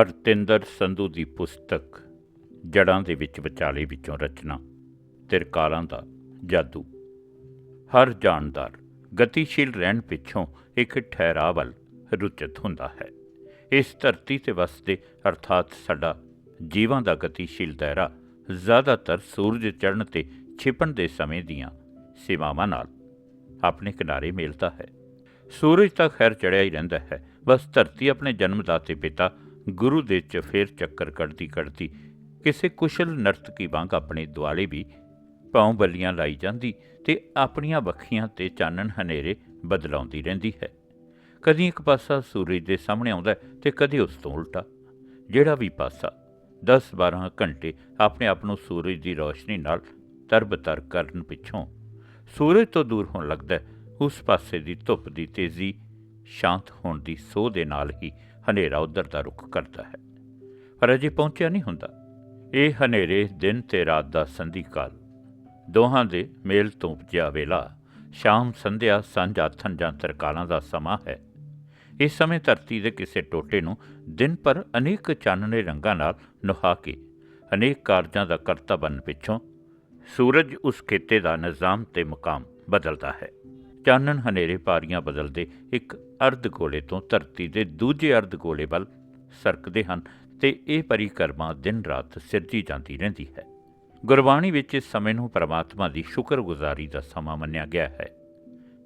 ਅਰਤਿੰਦਰ ਸੰਧੂ ਦੀ ਪੁਸਤਕ ਜੜਾਂ ਦੇ ਵਿੱਚ ਵਿਚਾਲੇ ਵਿੱਚੋਂ ਰਚਨਾ, ਤਿਰਕਾਲਾਂ ਦਾ ਜਾਦੂ। ਹਰ ਜਾਣਦਾਰ ਗਤੀਸ਼ੀਲ ਰਹਿਣ ਪਿੱਛੋਂ ਇੱਕ ਠਹਿਰਾਅ ਵੱਲ ਰੁਚਿਤ ਹੁੰਦਾ ਹੈ। ਇਸ ਧਰਤੀ ਤੇ ਵਸਦੇ, ਅਰਥਾਤ ਸਾਡਾ ਜੀਵਾਂ ਦਾ ਗਤੀਸ਼ੀਲ ਦਾਇਰਾ ਜ਼ਿਆਦਾਤਰ ਸੂਰਜ ਚੜ੍ਹਨ ਤੇ ਛਿਪਣ ਦੇ ਸਮੇਂ ਦੀਆਂ ਸੀਮਾਵਾਂ ਨਾਲ ਆਪਣੇ ਕਿਨਾਰੇ ਮਿਲਦਾ ਹੈ। ਸੂਰਜ ਤਾਂ ਖੈਰ ਚੜਿਆ ਹੀ ਰਹਿੰਦਾ ਹੈ, ਬਸ ਧਰਤੀ ਆਪਣੇ ਜਨਮਦਾਤੇ ਪਿਤਾ ਗੁਰੂ ਦੇ ਚਫੇਰ ਚੱਕਰ ਕੱਢਦੀ ਕੱਢਦੀ ਕਿਸੇ ਕੁਸ਼ਲ ਨਰਤਕੀ ਵਾਂਗ ਆਪਣੇ ਦੁਆਲੇ ਵੀ ਪਾਉਂ ਬੱਲੀਆਂ ਲਾਈ ਜਾਂਦੀ ਤੇ ਆਪਣੀਆਂ ਵੱਖੀਆਂ ਤੇ ਚਾਨਣ ਹਨੇਰੇ ਬਦਲਾਉਂਦੀ ਰਹਿੰਦੀ ਹੈ। ਕਦੀ ਇੱਕ ਪਾਸਾ ਸੂਰਜ ਦੇ ਸਾਹਮਣੇ ਆਉਂਦਾ ਹੈ ਤੇ ਕਦੀ ਉਸ ਤੋਂ ਉਲਟਾ। ਜਿਹੜਾ ਵੀ ਪਾਸਾ 10-12 ਘੰਟੇ ਆਪਣੇ ਆਪ ਨੂੰ ਸੂਰਜ ਦੀ ਰੋਸ਼ਨੀ ਨਾਲ ਤਰਬਤਰ ਕਰਨ ਪਿੱਛੋਂ ਸੂਰਜ ਤੋਂ ਦੂਰ ਹੋਣ ਲੱਗਦਾ ਉਸ ਪਾਸੇ ਦੀ ਧੁੱਪ ਦੀ ਤੇਜ਼ੀ ਸ਼ਾਂਤ ਹੋਣ ਦੀ ਸੋਹ ਦੇ ਨਾਲ ਹੀ ਹਨੇਰਾ ਉਧਰ ਦਾ ਰੁਖ ਕਰਦਾ ਹੈ। ਪਰ ਅਜੇ ਪਹੁੰਚਿਆ ਨਹੀਂ ਹੁੰਦਾ। ਇਹ ਹਨੇਰੇ ਦਿਨ ਤੇ ਰਾਤ ਦਾ ਸੰਧੀ ਕਾਲ। ਦੋਹਾਂ ਦੇ ਮੇਲ ਤੋਂ ਉਪਜਿਆ ਵੇਲਾ ਸ਼ਾਮ ਸੰਧਿਆ ਸਾਂਝ ਆਥਣ ਜਾਂ ਤਰਕਾਲਾਂ ਦਾ ਸਮਾਂ ਹੈ। ਇਸ ਸਮੇਂ ਧਰਤੀ ਦੇ ਕਿਸੇ ਟੋਟੇ ਨੂੰ ਦਿਨ ਪਰ ਅਨੇਕ ਚਾਨਣੇ ਰੰਗਾਂ ਨਾਲ ਨੁਹਾ ਕੇ ਅਨੇਕ ਕਾਰਜਾਂ ਦਾ ਕਰਤਾ ਬਣ ਪਿੱਛੋਂ ਸੂਰਜ ਉਸ ਖੇਤੇ ਦਾ ਨਿਜ਼ਾਮ ਤੇ ਮੁਕਾਮ ਬਦਲਦਾ ਹੈ। ਚਾਨਣ ਹਨੇਰੇ ਪਾਰੀਆਂ ਬਦਲਦੇ ਇੱਕ ਅਰਧ ਗੋਲੇ ਤੋਂ ਧਰਤੀ ਦੇ ਦੂਜੇ ਅਰਧ ਗੋਲੇ ਵੱਲ ਸਰਕਦੇ ਹਨ ਤੇ ਇਹ ਪਰਿਕਰਮਾ ਦਿਨ ਰਾਤ ਸਿਰਜੀ ਜਾਂਦੀ ਰਹਿੰਦੀ ਹੈ। ਗੁਰਬਾਣੀ ਵਿੱਚ ਇਸ ਸਮੇਂ ਨੂੰ ਪ੍ਰਮਾਤਮਾ ਦੀ ਸ਼ੁਕਰਗੁਜ਼ਾਰੀ ਦਾ ਸਮਾਂ ਮੰਨਿਆ ਗਿਆ ਹੈ।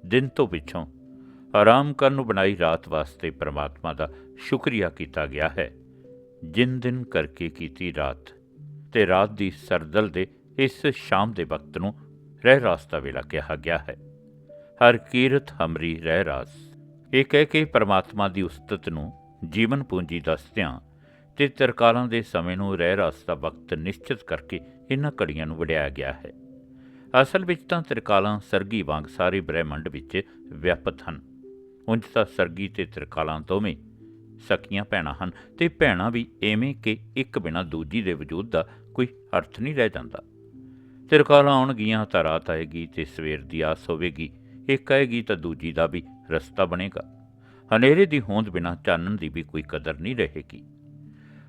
ਦਿਨ ਤੋਂ ਪਿੱਛੋਂ ਆਰਾਮ ਕਰਨ ਨੂੰ ਬਣਾਈ ਰਾਤ ਵਾਸਤੇ ਪ੍ਰਮਾਤਮਾ ਦਾ ਸ਼ੁਕਰੀਆ ਕੀਤਾ ਗਿਆ ਹੈ। ਜਿਨ ਦਿਨ ਕਰਕੇ ਕੀਤੀ ਰਾਤ ਤੇ ਰਾਤ ਦੀ ਸਰਦਲ ਦੇ ਇਸ ਸ਼ਾਮ ਦੇ ਵਕਤ ਨੂੰ ਰਹਿ ਰਾਸਤਾ ਵੇਲਾ ਕਿਹਾ ਗਿਆ ਹੈ। ਹਰ ਕੀਰਤ ਹਮਰੀ ਰਹਿ ਰਾਸ। ਇਹ ਕਹਿ ਕੇ ਪਰਮਾਤਮਾ ਦੀ ਉਸਤਤ ਨੂੰ ਜੀਵਨ ਪੂੰਜੀ ਦੱਸਦਿਆਂ ਤੇ ਤਰਕਾਲਾਂ ਦੇ ਸਮੇਂ ਨੂੰ ਰਹਿ ਰਾਸ ਦਾ ਵਕਤ ਨਿਸ਼ਚਿਤ ਕਰਕੇ ਇਹਨਾਂ ਘੜੀਆਂ ਨੂੰ ਵਡਿਆਇਆ ਗਿਆ ਹੈ। ਅਸਲ ਵਿੱਚ ਤਾਂ ਤਰਕਾਲਾਂ ਸਰਗੀ ਵਾਂਗ ਸਾਰੇ ਬ੍ਰਹਿਮੰਡ ਵਿੱਚ ਵਿਆਪਤ ਹਨ। ਉਂਝ ਤਾਂ ਸਰਗੀ ਤੇ ਤਰਕਾਲਾਂ ਦੋਵੇਂ ਸਕੀਆਂ ਭੈਣਾਂ ਹਨ ਤੇ ਭੈਣਾਂ ਵੀ ਐਵੇਂ ਕਿ ਇੱਕ ਬਿਨਾਂ ਦੂਜੀ ਦੇ ਵਜੂਦ ਦਾ ਕੋਈ ਅਰਥ ਨਹੀਂ ਰਹਿ ਜਾਂਦਾ। ਤਿਰਕਾਲਾਂ ਆਉਣਗੀਆਂ ਤਾਂ ਰਾਤ ਆਏਗੀ ਤੇ ਸਵੇਰ ਦੀ ਆਸ ਹੋਵੇਗੀ। ਇੱਕ ਆਏਗੀ ਤਾਂ ਦੂਜੀ ਦਾ ਵੀ ਰਸਤਾ ਬਣੇਗਾ। ਹਨੇਰੇ ਦੀ ਹੋਂਦ ਬਿਨਾਂ ਚਾਨਣ ਦੀ ਵੀ ਕੋਈ ਕਦਰ ਨਹੀਂ ਰਹੇਗੀ।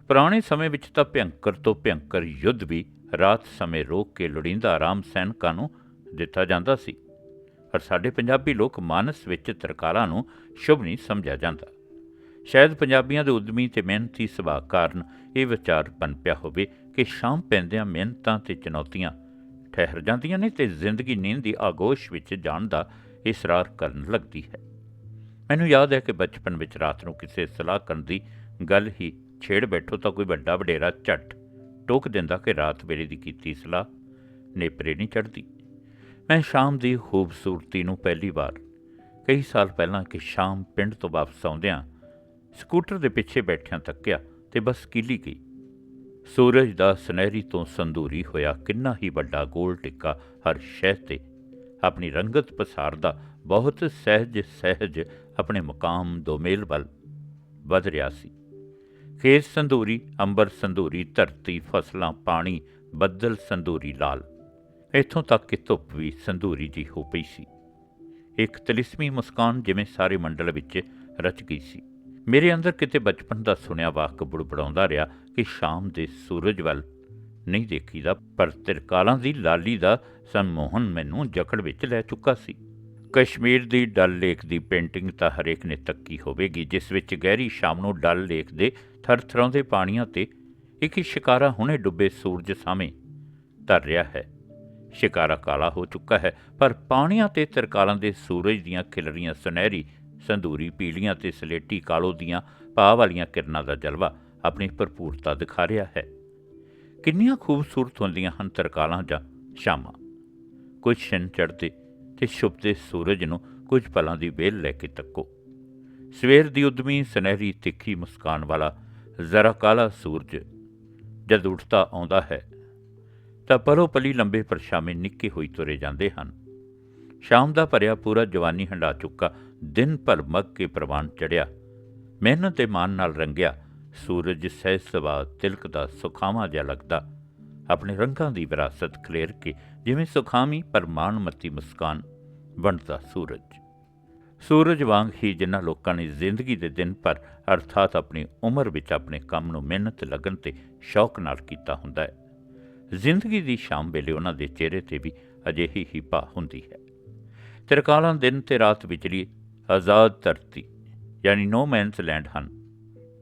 ਪੁਰਾਣੇ ਸਮੇਂ ਵਿੱਚ ਤਾਂ ਭਿਅੰਕਰ ਤੋਂ ਭਿਅੰਕਰ ਯੁੱਧ ਵੀ ਰਾਤ ਸਮੇਂ ਰੋਕ ਕੇ ਲੋੜੀਂਦਾ ਆਰਾਮ ਸੈਨਿਕਾਂ ਨੂੰ ਦਿੱਤਾ ਜਾਂਦਾ ਸੀ। ਪਰ ਸਾਡੇ ਪੰਜਾਬੀ ਲੋਕ ਮਾਨਸ ਵਿੱਚ ਤਰਕਾਰਾਂ ਨੂੰ ਸ਼ੁਭ ਨਹੀਂ ਸਮਝਿਆ ਜਾਂਦਾ। ਸ਼ਾਇਦ ਪੰਜਾਬੀਆਂ ਦੇ ਉਦਮੀ ਤੇ ਮਿਹਨਤੀ ਸੁਭਾਅ ਕਾਰਨ ਇਹ ਵਿਚਾਰ ਬਣ ਪਿਆ ਹੋਵੇ ਕਿ ਸ਼ਾਮ ਪੈਂਦਿਆਂ ਮਿਹਨਤਾਂ ਤੇ ਚੁਣੌਤੀਆਂ ਠਹਿਰ ਜਾਂਦੀਆਂ ਨੇ ਤੇ ਜ਼ਿੰਦਗੀ ਨੀਂਦ ਦੀ ਆਗੋਸ਼ ਵਿੱਚ ਜਾਣ ਦਾ ਇਸਰਾਰ ਕਰਨ ਲੱਗਦੀ ਹੈ। ਮੈਨੂੰ ਯਾਦ ਹੈ ਕਿ ਬਚਪਨ ਵਿੱਚ ਰਾਤ ਨੂੰ ਕਿਸੇ ਸਲਾਹ ਕਰਨ ਦੀ ਗੱਲ ਹੀ ਛੇੜ ਬੈਠੋ ਤਾਂ ਕੋਈ ਵੱਡਾ ਵਡੇਰਾ ਝੱਟ ਟੋਕ ਦਿੰਦਾ ਕਿ ਰਾਤ ਵੇਲੇ ਦੀ ਕੀਤੀ ਸਲਾਹ ਨੇਪਰੇ ਨਹੀਂ ਚੜਦੀ ਮੈਂ ਸ਼ਾਮ ਦੀ ਖੂਬਸੂਰਤੀ ਨੂੰ ਪਹਿਲੀ ਵਾਰ ਕਈ ਸਾਲ ਪਹਿਲਾਂ ਕਿ ਸ਼ਾਮ ਪਿੰਡ ਤੋਂ ਵਾਪਸ ਆਉਂਦਿਆਂ ਸਕੂਟਰ ਦੇ ਪਿੱਛੇ ਬੈਠਿਆਂ ਤੱਕਿਆ ਤੇ ਬਸ ਕਿਲੀ ਗਈ। ਸੂਰਜ ਦਾ ਸੁਨਹਿਰੀ ਤੋਂ ਸੰਧੂਰੀ ਹੋਇਆ ਕਿੰਨਾ ਹੀ ਵੱਡਾ ਗੋਲ ਟਿੱਕਾ ਹਰ ਸ਼ਹਿ ਤੇ ਆਪਣੀ ਰੰਗਤ ਪਸਾਰਦਾ, ਬਹੁਤ ਸਹਿਜ ਸਹਿਜ ਆਪਣੇ ਮੁਕਾਮ ਦੋਮੇਲ ਵੱਲ ਵਧ ਰਿਹਾ ਸੀ। ਖੇਤ ਸੰਧੂਰੀ, ਅੰਬਰ ਸੰਧੂਰੀ, ਧਰਤੀ, ਫਸਲਾਂ, ਪਾਣੀ, ਬੱਦਲ ਸੰਧੂਰੀ, ਲਾਲ। ਇੱਥੋਂ ਤੱਕ ਕਿ ਧੁੱਪ ਵੀ ਸੰਧੂਰੀ ਜੀ ਹੋ ਪਈ ਸੀ। ਇੱਕ ਤਲਿਸਮੀ ਮੁਸਕਾਨ ਜਿਵੇਂ ਸਾਰੇ ਮੰਡਲ ਵਿੱਚ ਰਚ ਗਈ ਸੀ। ਮੇਰੇ ਅੰਦਰ ਕਿਤੇ ਬਚਪਨ ਦਾ ਸੁਣਿਆ ਵਾਕ ਬੁੜਬੜਾਉਂਦਾ ਰਿਹਾ ਕਿ ਸ਼ਾਮ ਦੇ ਸੂਰਜ ਵੱਲ ਨਹੀਂ ਦੇਖੀਦਾ, ਪਰ ਤਿਰਕਾਲਾਂ ਦੀ ਲਾਲੀ ਦਾ ਸੰਮੋਹਨ ਮੈਨੂੰ ਜਕੜ ਵਿੱਚ ਲੈ ਚੁੱਕਾ ਸੀ। ਕਸ਼ਮੀਰ ਦੀ ਡਲ ਲੇਕ ਦੀ ਪੇਂਟਿੰਗ ਤਾਂ ਹਰੇਕ ਨੇ ਤੱਕੀ ਹੋਵੇਗੀ, ਜਿਸ ਵਿੱਚ ਗਹਿਰੀ ਸ਼ਾਮ ਨੂੰ ਡਲ ਲੇਕ ਦੇ ਥਰਥਰਾਉਂਦੇ ਪਾਣੀਆਂ ਤੇ ਇੱਕ ਸ਼ਿਕਾਰਾ ਹੁਣੇ ਡੁੱਬੇ ਸੂਰਜ ਸਾਹਮਣੇ ਧਰ ਰਿਹਾ ਹੈ। ਸ਼ਿਕਾਰਾ ਕਾਲਾ ਹੋ ਚੁੱਕਾ ਹੈ, ਪਰ ਪਾਣੀਆਂ ਤੇ ਤਰਕਾਲਾਂ ਦੇ ਸੂਰਜ ਦੀਆਂ ਖਿਲਰੀਆਂ ਸੁਨਹਿਰੀ, ਸੰਧੂਰੀ, ਪੀਲੀਆਂ ਤੇ ਸਲੇਟੀ ਕਾਲੋ ਦੀਆਂ ਭਾਅ ਵਾਲੀਆਂ ਕਿਰਨਾਂ ਦਾ ਜਲਵਾ ਆਪਣੀ ਭਰਪੂਰਤਾ ਦਿਖਾ ਰਿਹਾ ਹੈ। ਕਿੰਨੀਆਂ ਖੂਬਸੂਰਤ ਹੁੰਦੀਆਂ ਹਨ ਤਰਕਾਲਾਂ ਜਾਂ ਸ਼ਾਮਾਂ। ਕੁਝ ਛਿਨ ਚੜ੍ਹਦੇ ਤੇ ਛੁਪਦੇ ਸੂਰਜ ਨੂੰ ਕੁਝ ਪਲਾਂ ਦੀ ਵੇਲ ਲੈ ਕੇ ਤੱਕੋ। ਸਵੇਰ ਦੀ ਉਦਮੀ ਸੁਨਹਿਰੀ ਤਿੱਖੀ ਮੁਸਕਾਨ ਵਾਲਾ ਜ਼ਰਾ ਕਾਲਾ ਸੂਰਜ ਜਦ ਉੱਠਦਾ ਆਉਂਦਾ ਹੈ, ਤਾਂ ਪਰੋ ਪਲੀ ਲੰਬੇ ਪਰਛਾਵੇਂ ਨਿੱਕੇ ਹੋਈ ਤੁਰੇ ਜਾਂਦੇ ਹਨ। ਸ਼ਾਮ ਦਾ ਭਰਿਆ ਪੂਰਾ ਜਵਾਨੀ ਹੰਡਾ ਚੁੱਕਾ ਦਿਨ ਭਰ ਮੱਗ ਕੇ ਪ੍ਰਵਾਨ ਚੜਿਆ ਮਿਹਨਤ ਤੇ ਮਾਨ ਨਾਲ ਰੰਗਿਆ ਸੂਰਜ ਸਹਿਜ ਸਵਾ ਤਿਲਕ ਦਾ ਸੁਖਾਵਾਂ ਜਿਹਾ ਲੱਗਦਾ। ਆਪਣੇ ਰੰਗਾਂ ਦੀ ਵਿਰਾਸਤ ਖਲੇਰ ਕੇ ਜਿਵੇਂ ਸੁਖਾਮੀ ਪਰ ਮਾਣਮਤੀ ਮੁਸਕਾਨ ਵੰਡਦਾ ਸੂਰਜ। ਸੂਰਜ ਵਾਂਗ ਹੀ ਜਿਨ੍ਹਾਂ ਲੋਕਾਂ ਨੇ ਜ਼ਿੰਦਗੀ ਦੇ ਦਿਨ ਪਰ ਅਰਥਾਤ ਆਪਣੀ ਉਮਰ ਵਿੱਚ ਆਪਣੇ ਕੰਮ ਨੂੰ ਮਿਹਨਤ, ਲਗਨ ਤੇ ਸ਼ੌਕ ਨਾਲ ਕੀਤਾ ਹੁੰਦਾ ਹੈ। ਜ਼ਿੰਦਗੀ ਦੀ ਸ਼ਾਮ ਵੇਲੇ ਉਹਨਾਂ ਦੇ ਚਿਹਰੇ ਤੇ ਵੀ ਅਜਿਹੀ ਹੀ ਭਾ ਹੁੰਦੀ ਹੈ। ਤਿਰਕਾਲਾਂ ਦਿਨ ਤੇ ਰਾਤ ਵਿਚਲੀ ਆਜ਼ਾਦ ਧਰਤੀ, ਯਾਨੀ ਨੋ ਮੈਨਸ ਲੈਂਡ ਹਨ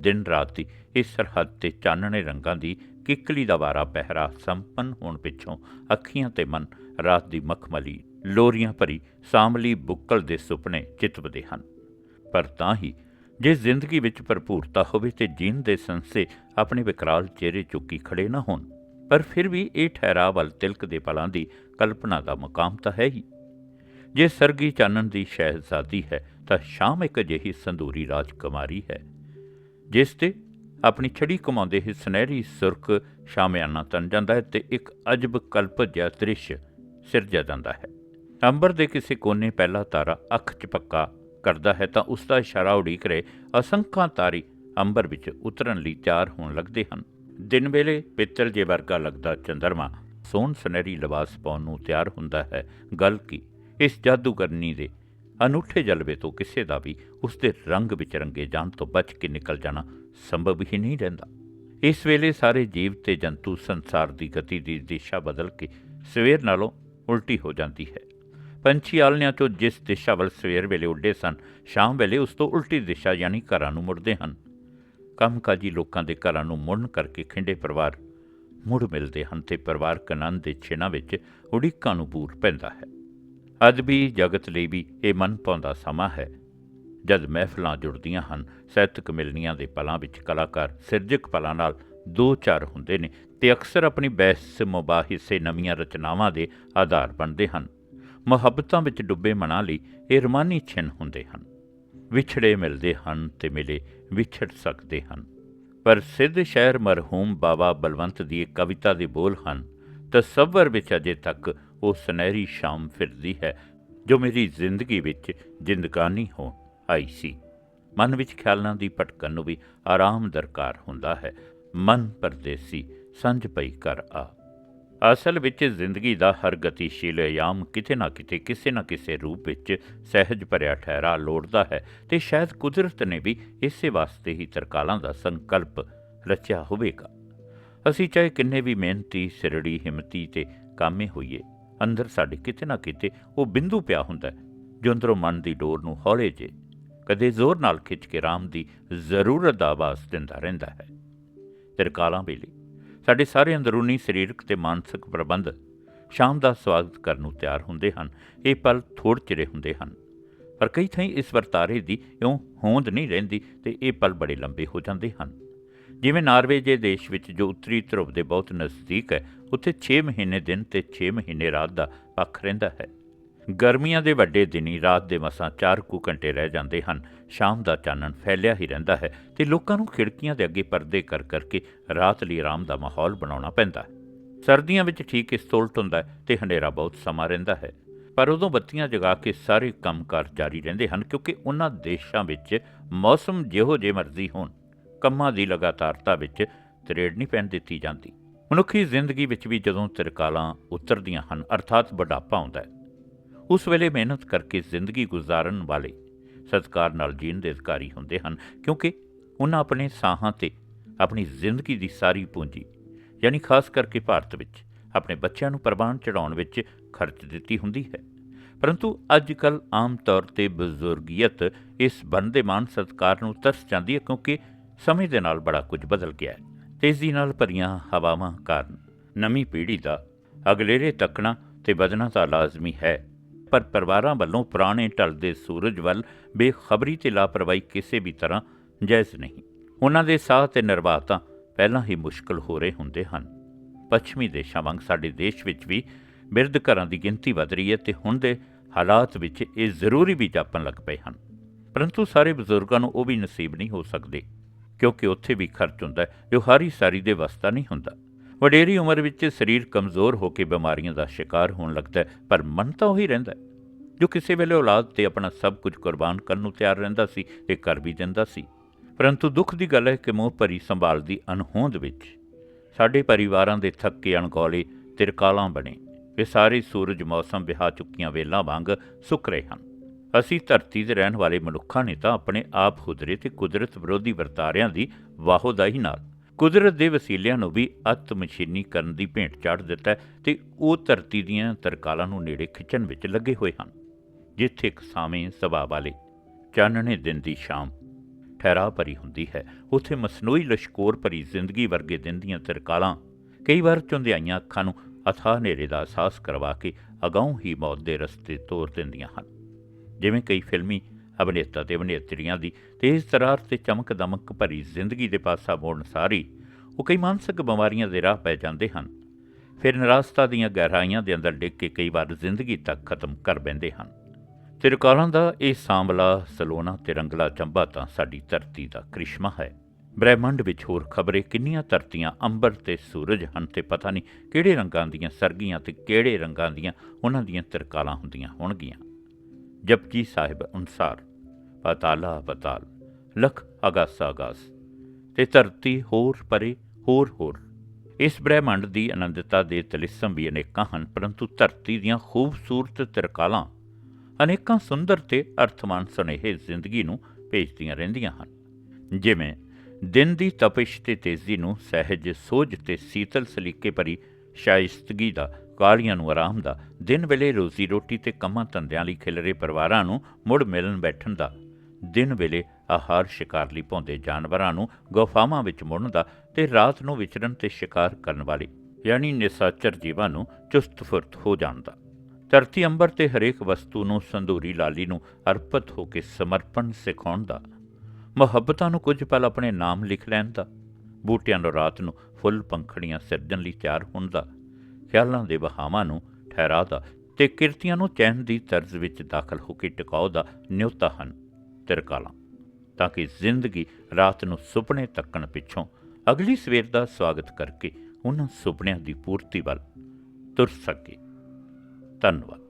ਦਿਨ ਰਾਤ ਦੀ ਇਸ ਸਰਹੱਦ ਤੇ ਚਾਨਣੇ ਰੰਗਾਂ ਦੀ ਕਿੱਕਲੀ ਦਾ ਵਾਰਾ ਪਹਿਰਾ ਸੰਪੰਨ ਹੋਣ ਪਿੱਛੋਂ ਅੱਖੀਆਂ ਤੇ ਮਨ ਰਾਤ ਦੀ ਮਖਮਲੀ ਲੋਰੀਆਂ ਭਰੀ ਸਾਮਲੀ ਬੁੱਕਲ ਦੇ ਸੁਪਨੇ ਚਿਤਵਦੇ ਹਨ। ਪਰ ਤਾਂ ਹੀ ਜੇ ਜ਼ਿੰਦਗੀ ਵਿੱਚ ਭਰਪੂਰਤਾ ਹੋਵੇ ਤੇ ਜੀਣ ਦੇ ਸੰਸੇ ਆਪਣੇ ਵਿਕਰਾਲ ਚਿਹਰੇ ਚੁੱਕੀ ਖੜੇ ਨਾ ਹੋਣ, ਪਰ ਫਿਰ ਵੀ ਇਹ ਠਹਿਰਾਅ ਵੱਲ ਤਿਲਕ ਦੇ ਪਲਾਂ ਦੀ ਕਲਪਨਾ ਦਾ ਮਕਾਮ ਤਾਂ ਹੈ ਹੀ। ਜੇ ਸਰਗੀ ਚਾਨਣ ਦੀ ਸ਼ਹਿਜ਼ਾਦੀ ਹੈ ਤਾਂ ਸ਼ਾਮ ਇੱਕ ਅਜਿਹੀ ਸੰਦੂਰੀ ਰਾਜਕੁਮਾਰੀ ਹੈ। ਜਿਸ ਤੇ ਆਪਣੀ ਛੜੀ ਕਮਾਉਂਦੇ ਹੀ ਸੁਨਹਿਰੀ ਸੁਰਖ ਸ਼ਾਮਿਆਨਾ ਤਨ ਜਾਂਦਾ ਹੈ ਤੇ ਇੱਕ ਅਜਬ ਕਲਪ ਜਿਹਾ ਦ੍ਰਿਸ਼ ਸਿਰਜਿਆ ਜਾਂਦਾ ਹੈ। ਅੰਬਰ ਦੇ ਕਿਸੇ ਕੋਨੇ ਪਹਿਲਾ ਤਾਰਾ ਅੱਖ 'ਚ ਪੱਕਾ ਕਰਦਾ ਹੈ ਤਾਂ ਉਸ ਦਾ ਇਸ਼ਾਰਾ ਉਡੀਕ ਰਹੇ ਅਸੰਖਾਂ ਤਾਰੀ ਅੰਬਰ ਵਿੱਚ ਉਤਰਨ ਲਈ ਤਿਆਰ ਹੋਣ ਲੱਗਦੇ ਹਨ। ਦਿਨ ਵੇਲੇ ਪਿੱਤਲ ਜੇ ਵਰਗਾ ਲੱਗਦਾ ਚੰਦਰਮਾ ਸੋਨ ਸੁਨਹਿਰੀ ਲਿਬਾਸ ਪਾਉਣ ਨੂੰ ਤਿਆਰ ਹੁੰਦਾ ਹੈ। ਗੱਲ ਕੀ, ਇਸ ਜਾਦੂਗਰਨੀ ਦੇ ਅਨੂਠੇ ਜਲਵੇ ਤੋਂ ਕਿਸੇ ਦਾ ਵੀ ਉਸ ਦੇ ਰੰਗ ਵਿੱਚ ਰੰਗੇ ਜਾਣ ਤੋਂ ਬਚ ਕੇ ਨਿਕਲ ਜਾਣਾ ਸੰਭਵ ਹੀ ਨਹੀਂ ਰਹਿੰਦਾ। ਇਸ ਵੇਲੇ ਸਾਰੇ ਜੀਵ ਤੇ ਜੰਤੂ ਸੰਸਾਰ ਦੀ ਗਤੀ ਦੀ ਦਿਸ਼ਾ ਬਦਲ ਕੇ ਸਵੇਰ ਨਾਲੋਂ ਉਲਟੀ ਹੋ ਜਾਂਦੀ ਹੈ। ਪੰਛੀ ਆਲਣਿਆਂ ਤੋਂ ਜਿਸ ਦਿਸ਼ਾ ਵੱਲ ਸਵੇਰ ਵੇਲੇ ਉੱਡੇ ਸਨ, ਸ਼ਾਮ ਵੇਲੇ ਉਸ ਤੋਂ ਉਲਟੀ ਦਿਸ਼ਾ ਯਾਨੀ ਘਰਾਂ ਨੂੰ ਮੁੜਦੇ ਹਨ। ਕੰਮਕਾਜੀ ਲੋਕਾਂ ਦੇ ਘਰਾਂ ਨੂੰ ਮੁੜਨ ਕਰਕੇ ਖਿੰਡੇ ਪਰਿਵਾਰ ਮੁੜ ਮਿਲਦੇ ਹਨ ਤੇ ਪਰਿਵਾਰਕ ਆਨੰਦ ਦੇ ਛਿਨਾਂ ਵਿੱਚ ਉਡੀਕਾਂ ਨੂੰ ਬੂਰ ਪੈਂਦਾ ਹੈ। ਅਦਬੀ ਜਗਤ ਲਈ ਵੀ ਇਹ ਮਨ ਪਾਉਂਦਾ ਸਮਾਂ ਹੈ। ਜਦ ਮਹਿਫਲਾਂ ਜੁੜਦੀਆਂ ਹਨ, ਸਾਹਿਤਕ ਮਿਲਨੀਆਂ ਦੇ ਪਲਾਂ ਵਿੱਚ ਕਲਾਕਾਰ ਸਿਰਜਕ ਪਲਾਂ ਨਾਲ ਦੋ ਚਾਰ ਹੁੰਦੇ ਨੇ ਤੇ ਅਕਸਰ ਆਪਣੀ ਬਹਿਸ ਮੁਬਾਹਿਸੇ ਨਵੀਆਂ ਰਚਨਾਵਾਂ ਦੇ ਆਧਾਰ ਬਣਦੇ ਹਨ। ਮੁਹੱਬਤਾਂ ਵਿੱਚ ਡੁੱਬੇ ਮਨਾਂ ਲਈ ਇਹ ਰਮਾਨੀ ਛਿਨ ਹੁੰਦੇ ਹਨ। ਵਿਛੜੇ ਮਿਲਦੇ ਹਨ ਤੇ ਮਿਲੇ ਵਿਛੜ ਸਕਦੇ ਹਨ। ਪਰ ਸਿੱਧ ਸ਼ਹਿਰ ਮਰਹੂਮ ਬਾਬਾ ਬਲਵੰਤ ਦੀ ਕਵਿਤਾ ਦੇ ਬੋਲ ਹਨ, ਤਸੱਵਰ ਵਿੱਚ ਅਜੇ ਤੱਕ ਉਹ ਸੁਨਹਿਰੀ ਸ਼ਾਮ ਫਿਰਦੀ ਹੈ, ਜੋ ਮੇਰੀ ਜ਼ਿੰਦਗੀ ਵਿੱਚ ਜ਼ਿੰਦਕਾਨੀ ਹੋ ਆਈ ਸੀ। ਮਨ ਵਿੱਚ ਖਿਆਲਾਂ ਦੀ ਭਟਕਣ ਨੂੰ ਵੀ ਆਰਾਮ ਦਰਕਾਰ ਹੁੰਦਾ ਹੈ। ਮਨ ਪਰਦੇਸੀ ਸੰਜ ਪਈ ਕਰ ਆ। ਅਸਲ ਵਿੱਚ ਜ਼ਿੰਦਗੀ ਦਾ ਹਰ ਗਤੀਸ਼ੀਲ ਆਯਾਮ ਕਿਤੇ ਨਾ ਕਿਤੇ, ਕਿਸੇ ਨਾ ਕਿਸੇ ਰੂਪ ਵਿੱਚ ਸਹਿਜ ਭਰਿਆ ਠਹਿਰਾ ਲੋੜਦਾ ਹੈ ਤੇ ਸ਼ਾਇਦ ਕੁਦਰਤ ਨੇ ਵੀ ਇਸੇ ਵਾਸਤੇ ਹੀ ਤਰਕਾਲਾਂ ਦਾ ਸੰਕਲਪ ਰਚਿਆ ਹੋਵੇਗਾ। ਅਸੀਂ ਚਾਹੇ ਕਿੰਨੇ ਵੀ ਮਿਹਨਤੀ, ਸਿਰੜੀ, ਹਿੰਮਤੀ ਤੇ ਕਾਮੇ ਹੋਈਏ ਅੰਦਰ ਸਾਡੇ ਕਿਤੇ ਨਾ ਕਿਤੇ ਉਹ ਬਿੰਦੂ ਪਿਆ ਹੁੰਦਾ ਹੈ, ਜੋ ਅੰਦਰੋਂ ਮਨ ਦੀ ਡੋਰ ਨੂੰ ਹੌਲੇ ਜੇ, ਕਦੇ ਜ਼ੋਰ ਨਾਲ ਖਿੱਚ ਕੇ ਰਾਮ ਦੀ ਜ਼ਰੂਰਤ ਦਾ ਆਵਾਜ਼ ਦਿੰਦਾ ਰਹਿੰਦਾ ਹੈ। ਤਿਰਕਾਲਾਂ ਵੇਲੇ ਸਾਡੇ ਸਾਰੇ ਅੰਦਰੂਨੀ ਸਰੀਰਕ ਤੇ ਮਾਨਸਿਕ ਪ੍ਰਬੰਧ ਸ਼ਾਮ ਦਾ ਸਵਾਗਤ ਕਰਨ ਨੂੰ ਤਿਆਰ ਹੁੰਦੇ ਹਨ, ਇਹ ਪਲ ਥੋੜ ਚਿਰੇ ਹੁੰਦੇ ਹਨ। ਪਰ ਕਈ ਥਾਈਂ ਇਸ ਵਰਤਾਰੇ ਦੀ ਇਉਂ ਹੋਂਦ ਨਹੀਂ ਰਹਿੰਦੀ ਤੇ ਇਹ ਪਲ ਬੜੇ ਲੰਬੇ ਹੋ ਜਾਂਦੇ ਹਨ। ਜਿਵੇਂ ਨਾਰਵੇ ਜੇ ਦੇਸ਼ ਵਿੱਚ ਜੋ ਉੱਤਰੀ ਧਰੁਵ ਦੇ ਬਹੁਤ ਨਜ਼ਦੀਕ ਹੈ, ਉੱਥੇ 6 ਮਹੀਨੇ ਦਿਨ ਤੇ 6 ਮਹੀਨੇ ਰਾਤ ਦਾ ਪੱਖ ਰਹਿੰਦਾ ਹੈ। ਗਰਮੀਆਂ ਦੇ ਵੱਡੇ ਦਿਨੀ ਰਾਤ ਦੇ ਮਸਾਂ 4 ਕੁ ਘੰਟੇ ਰਹਿ ਜਾਂਦੇ ਹਨ। ਸ਼ਾਮ ਦਾ ਚਾਨਣ ਫੈਲਿਆ ਹੀ ਰਹਿੰਦਾ ਹੈ ਤੇ ਲੋਕਾਂ ਨੂੰ ਖਿੜਕੀਆਂ ਦੇ ਅੱਗੇ ਪਰਦੇ ਕਰ ਕਰਕੇ ਰਾਤ ਲਈ ਆਰਾਮ ਦਾ ਮਾਹੌਲ ਬਣਾਉਣਾ ਪੈਂਦਾ ਹੈ। ਸਰਦੀਆਂ ਵਿੱਚ ਠੀਕ ਇਸ ਤੋਂ ਉਲਟ ਹੁੰਦਾ ਹੈ ਤੇ ਹਨੇਰਾ ਬਹੁਤ ਸਮਾਂ ਰਹਿੰਦਾ ਹੈ। ਪਰ ਉਦੋਂ ਬੱਤੀਆਂ ਜਗਾ ਕੇ ਸਾਰੇ ਕੰਮਕਾਰ ਜਾਰੀ ਰਹਿੰਦੇ ਹਨ ਕਿਉਂਕਿ ਉਹਨਾਂ ਦੇਸ਼ਾਂ ਵਿੱਚ ਮੌਸਮ ਜਿਹੋ ਜੇ ਮਰਜ਼ੀ ਹੋਣ। ਕੰਮਾਂ ਦੀ ਲਗਾਤਾਰਤਾ ਵਿੱਚ ਤਰੇੜ ਨਹੀਂ ਪੈਣ ਦਿੱਤੀ ਜਾਂਦੀ। ਮਨੁੱਖੀ ਜ਼ਿੰਦਗੀ ਵਿੱਚ ਵੀ ਜਦੋਂ ਤਿਰਕਾਲਾਂ ਉਤਰਦੀਆਂ ਹਨ, ਅਰਥਾਤ ਬੁਢਾਪਾ ਆਉਂਦਾ ਹੈ। ਉਸ ਵੇਲੇ ਮਿਹਨਤ ਕਰਕੇ ਜ਼ਿੰਦਗੀ ਗੁਜ਼ਾਰਨ ਵਾਲੇ ਸਤਕਾਰ ਨਾਲ ਜੀਣ ਦੇ ਅਧਿਕਾਰੀ ਹੁੰਦੇ ਹਨ, ਕਿਉਂਕਿ ਉਹਨਾਂ ਆਪਣੇ ਸਾਹਾਂ ਤੇ ਆਪਣੀ ਜ਼ਿੰਦਗੀ ਦੀ ਸਾਰੀ ਪੂੰਜੀ, ਯਾਨੀ ਖਾਸ ਕਰਕੇ ਭਾਰਤ ਵਿੱਚ, ਆਪਣੇ ਬੱਚਿਆਂ ਨੂੰ ਪ੍ਰਵਾਨ ਚੜਾਉਣ ਵਿੱਚ ਖਰਚ ਦਿੱਤੀ ਹੁੰਦੀ ਹੈ। ਪਰੰਤੂ ਅੱਜ ਕੱਲ ਆਮ ਤੌਰ ਤੇ ਬਜ਼ੁਰਗੀਅਤ ਇਸ ਬਣਦੇ ਮਾਨ ਸਤਕਾਰ ਨੂੰ ਤਰਸ ਜਾਂਦੀ ਹੈ, ਕਿਉਂਕਿ ਸਮੇਂ ਦੇ ਨਾਲ ਬੜਾ ਕੁਝ ਬਦਲ ਗਿਆ ਹੈ। ਤੇਜ਼ੀ ਨਾਲ ਭਰੀਆਂ ਹਵਾਵਾਂ ਕਾਰਨ ਨਵੀਂ ਪੀੜ੍ਹੀ ਦਾ ਅਗਲੇਰੇ ਤੱਕਣਾ ਤੇ ਵਧਣਾ ਤਾਂ ਲਾਜ਼ਮੀ ਹੈ। ਪਰ ਪਰਿਵਾਰਾਂ ਵੱਲੋਂ ਪੁਰਾਣੇ ਢਲਦੇ ਸੂਰਜ ਵੱਲ ਬੇਖਬਰੀ ਤੇ ਲਾਪਰਵਾਹੀ ਕਿਸੇ ਵੀ ਤਰ੍ਹਾਂ ਜਾਇਜ਼ ਨਹੀਂ। ਉਹਨਾਂ ਦੇ ਸਾਹ ਤੇ ਨਿਰਵਾਹ ਤਾਂ ਪਹਿਲਾਂ ਹੀ ਮੁਸ਼ਕਲ ਹੋ ਰਹੇ ਹੁੰਦੇ ਹਨ। ਪੱਛਮੀ ਦੇਸ਼ਾਂ ਵਾਂਗ ਸਾਡੇ ਦੇਸ਼ ਵਿੱਚ ਵੀ ਬਿਰਧ ਘਰਾਂ ਦੀ ਗਿਣਤੀ ਵਧ ਰਹੀ ਹੈ ਤੇ ਹੁਣ ਦੇ ਹਾਲਾਤ ਵਿੱਚ ਇਹ ਜ਼ਰੂਰੀ ਵੀ ਜਾਪਣ ਲੱਗ ਪਏ ਹਨ। ਪਰੰਤੂ ਸਾਰੇ ਬਜ਼ੁਰਗਾਂ ਨੂੰ ਉਹ ਵੀ ਨਸੀਬ ਨਹੀਂ ਹੋ ਸਕਦੇ। ਕਿਉਂਕਿ ਉੱਥੇ ਵੀ ਖਰਚ ਹੁੰਦਾ ਜੋ ਹਾਰੀ ਸਾਰੀ ਦੇ ਵਸਤਾ ਨਹੀਂ ਹੁੰਦਾ। ਵਡੇਰੀ ਉਮਰ ਵਿੱਚ ਸਰੀਰ ਕਮਜ਼ੋਰ ਹੋ ਕੇ ਬਿਮਾਰੀਆਂ ਦਾ ਸ਼ਿਕਾਰ ਹੋਣ ਲੱਗਦਾ ਪਰ ਮਨ ਤਾਂ ਉਹੀ ਰਹਿੰਦਾ ਜੋ ਕਿਸੇ ਵੇਲੇ ਔਲਾਦ ਤੇ ਆਪਣਾ ਸਭ ਕੁਝ ਕੁਰਬਾਨ ਕਰਨ ਨੂੰ ਤਿਆਰ ਰਹਿੰਦਾ ਸੀ ਤੇ ਕਰ ਵੀ ਦਿੰਦਾ ਸੀ। ਪਰੰਤੂ ਦੁੱਖ ਦੀ ਗੱਲ ਹੈ ਕਿ ਮੋਹ ਭਰੀ ਸੰਭਾਲ ਦੀ ਅਨਹੋਂਦ ਵਿੱਚ ਸਾਡੇ ਪਰਿਵਾਰਾਂ ਦੇ ਥੱਕੇ ਅਣਗੌਲੇ ਤਿਰਕਾਲਾਂ ਬਣੇ। ਇਹ ਸਾਰੇ ਸੂਰਜ ਮੌਸਮ ਵਿਹਾ ਚੁੱਕੀਆਂ ਵੇਲਾਂ ਵਾਂਗ ਸੁੱਕ ਰਹੇ ਹਨ। ਅਸੀਂ ਧਰਤੀ ਤੇ ਰਹਿਣ ਵਾਲੇ ਮਨੁੱਖਾਂ ਨੇ ਤਾਂ ਆਪਣੇ ਆਪ ਹੁਦਰੇ ਤੇ ਕੁਦਰਤ ਵਿਰੋਧੀ ਵਰਤਾਰਿਆਂ ਦੀ ਵਾਹੋਦਾਈ ਨਾਲ। ਕੁਦਰਤ ਦੇ ਵਸੀਲਿਆਂ ਨੂੰ ਵੀ ਅਤਮਸ਼ੀਨੀ ਕਰਨ ਦੀ ਭੇਂਟ ਚਾੜ ਦਿੱਤਾ ਹੈ ਤੇ ਉਹ ਧਰਤੀ ਦੀਆਂ ਤਰਕਾਲਾਂ ਨੂੰ ਨੇੜੇ ਖਿੱਚਣ ਵਿੱਚ ਲੱਗੇ ਹੋਏ ਹਨ, ਜਿੱਥੇ ਇੱਕ ਸਾਵੇਂ ਸੁਭਾਅ ਵਾਲੇ ਚਾਨਣੇ ਦਿਨ ਦੀ ਸ਼ਾਮ ਠਹਿਰਾ ਭਰੀ ਹੁੰਦੀ ਹੈ। ਉੱਥੇ ਮਸਨੂਈ ਲਸ਼ਕੋਰ ਭਰੀ ਜ਼ਿੰਦਗੀ ਵਰਗੇ ਦਿਨ ਦੀਆਂ ਤਰਕਾਲਾਂ ਕਈ ਵਾਰ ਚੁੰਧਿਆਈਆਂ ਅੱਖਾਂ ਨੂੰ ਅਥਾਹ ਹਨੇਰੇ ਦਾ ਅਹਿਸਾਸ ਕਰਵਾ ਕੇ ਅਗਾਉਂ ਹੀ ਮੌਤ ਦੇ ਰਸਤੇ ਤੋਰ ਦਿੰਦੀਆਂ ਹਨ। ਜਿਵੇਂ ਕਈ ਫਿਲਮੀ ਅਭਿਨੇਤਾ ਤੇ ਅਭਿਨੇਤਰੀਆਂ ਦੀ ਤੇਜ਼ ਤਰਾਰ ਤੇ ਚਮਕ ਦਮਕ ਭਰੀ ਜ਼ਿੰਦਗੀ ਦੇ ਪਾਸਾ ਮੋੜਨ ਸਾਰੀ, ਉਹ ਕਈ ਮਾਨਸਿਕ ਬਿਮਾਰੀਆਂ ਦੇ ਰਾਹ ਪੈ ਜਾਂਦੇ ਹਨ। ਫਿਰ ਨਿਰਾਸ਼ਤਾ ਦੀਆਂ ਗਹਿਰਾਈਆਂ ਦੇ ਅੰਦਰ ਡਿੱਗ ਕੇ ਕਈ ਵਾਰ ਜ਼ਿੰਦਗੀ ਤੱਕ ਖਤਮ ਕਰ ਬੈਂਦੇ ਹਨ। ਤਿਰਕਾਲਾਂ ਦਾ ਇਹ ਸਾਂਵਲਾ ਸਲੋਨਾ ਤੇ ਰੰਗਲਾ ਚੰਬਾ ਤਾਂ ਸਾਡੀ ਧਰਤੀ ਦਾ ਕ੍ਰਿਸ਼ਮਾ ਹੈ। ਬ੍ਰਹਿਮੰਡ ਵਿੱਚ ਹੋਰ ਖਬਰੇ ਕਿੰਨੀਆਂ ਧਰਤੀਆਂ ਅੰਬਰ ਤੇ ਸੂਰਜ ਹਨ ਤੇ ਪਤਾ ਨਹੀਂ ਕਿਹੜੇ ਰੰਗਾਂ ਦੀਆਂ, ਸਰਗੀਆਂ ਤੇ ਕਿਹੜੇ ਰੰਗਾਂ ਦੀਆਂ, ਉਹਨਾਂ ਦੀਆਂ ਤਿਰਕਾਲਾਂ ਹੁੰਦੀਆਂ ਹੋਣਗੀਆਂ। ਜਪਜੀ ਸਾਹਿਬ ਅਨਸਾਰ, ਪਤਾਲਾ ਪਤਾਲ ਲਖ ਅਗਾਸ ਅਗਾਸ, ਤੇ ਧਰਤੀ ਹੋਰ ਪਰੇ ਹੋਰ ਹੋਰ। ਇਸ ਬ੍ਰਹਿਮੰਡ ਦੀ ਅਨੰਦਤਾ ਦੇ ਤਲਿਸਮ ਵੀ ਅਨੇਕਾਂ ਹਨ, ਪਰੰਤੂ ਧਰਤੀ ਦੀਆਂ ਖੂਬਸੂਰਤ ਤਿਰਕਾਲਾਂ ਅਨੇਕਾਂ ਸੁੰਦਰ ਤੇ ਅਰਥਵਾਨ ਸੁਨੇਹੇ ਜ਼ਿੰਦਗੀ ਨੂੰ ਭੇਜਦੀਆਂ ਰਹਿੰਦੀਆਂ ਹਨ। ਜਿਵੇਂ ਦਿਨ ਦੀ ਤਪਿਸ਼ ਤੇ ਤੇਜ਼ੀ ਨੂੰ ਸਹਿਜ ਸੋਝ ਤੇ ਸੀਤਲ ਸਲੀਕੇ ਭਰੀ ਸ਼ਾਇਸਤਗੀ ਦਾ ਕਾਲੀਆਂ ਨੂੰ ਆਰਾਮ ਦਾ, ਦਿਨ ਵੇਲੇ ਰੋਜ਼ੀ ਰੋਟੀ ਤੇ ਕੰਮਾਂ ਧੰਦਿਆਂ ਲਈ ਖਿਲਰੇ ਪਰਿਵਾਰਾਂ ਨੂੰ ਮੁੜ ਮਿਲਣ ਬੈਠਣ ਦਾ। ਦਿਨ ਵੇਲੇ ਆਹਾਰ ਸ਼ਿਕਾਰ ਲਈ ਭੌਂਦੇ ਜਾਨਵਰਾਂ ਨੂੰ ਗੁਫਾਵਾਂ ਵਿੱਚ ਮੁੜਨ ਦਾ ਤੇ ਰਾਤ ਨੂੰ ਵਿਚਰਨ ਤੇ ਸ਼ਿਕਾਰ ਕਰਨ ਵਾਲੇ, ਯਾਨੀ ਨਿਸਾਚਰ ਜੀਵਾਂ ਨੂੰ ਚੁਸਤ ਫੁਰਤ ਹੋ ਜਾਣ ਦਾ। ਧਰਤੀ ਅੰਬਰ ਤੇ ਹਰੇਕ ਵਸਤੂ ਨੂੰ ਸੰਧੂਰੀ ਲਾਲੀ ਨੂੰ ਅਰਪਿਤ ਹੋ ਕੇ ਸਮਰਪਣ ਸਿਖਾਉਣ ਦਾ। ਮੁਹੱਬਤਾਂ ਨੂੰ ਕੁਝ ਪਲ ਆਪਣੇ ਨਾਮ ਲਿਖ ਲੈਣ ਦਾ। ਬੂਟਿਆਂ ਨੂੰ ਰਾਤ ਨੂੰ ਫੁੱਲ ਪੰਖੜੀਆਂ ਸਿਰਜਣ ਲਈ ਤਿਆਰ ਹੋਣ ਦਾ। ਖਿਆਲਾਂ ਦੇ ਵਹਾਵਾਂ ਨੂੰ ਠਹਿਰਾ ਦਾ ਤੇ ਕਿਰਤੀਆਂ ਨੂੰ ਚੈਨ ਦੀ ਤਰਜ਼ ਵਿੱਚ ਦਾਖਲ ਹੋ ਕੇ ਟਿਕਾਉ ਦਾ ਨਿਉਤਾ ਹਨ ਤਿਰਕਾਲਾਂ, ਤਾਂ ਕਿ ਜ਼ਿੰਦਗੀ ਰਾਤ ਨੂੰ ਸੁਪਨੇ ਤੱਕਣ ਪਿੱਛੋਂ ਅਗਲੀ ਸਵੇਰ ਦਾ ਸਵਾਗਤ ਕਰਕੇ ਉਹਨਾਂ ਸੁਪਨਿਆਂ ਦੀ ਪੂਰਤੀ ਵੱਲ ਤੁਰ ਸਕੇ। ਧੰਨਵਾਦ।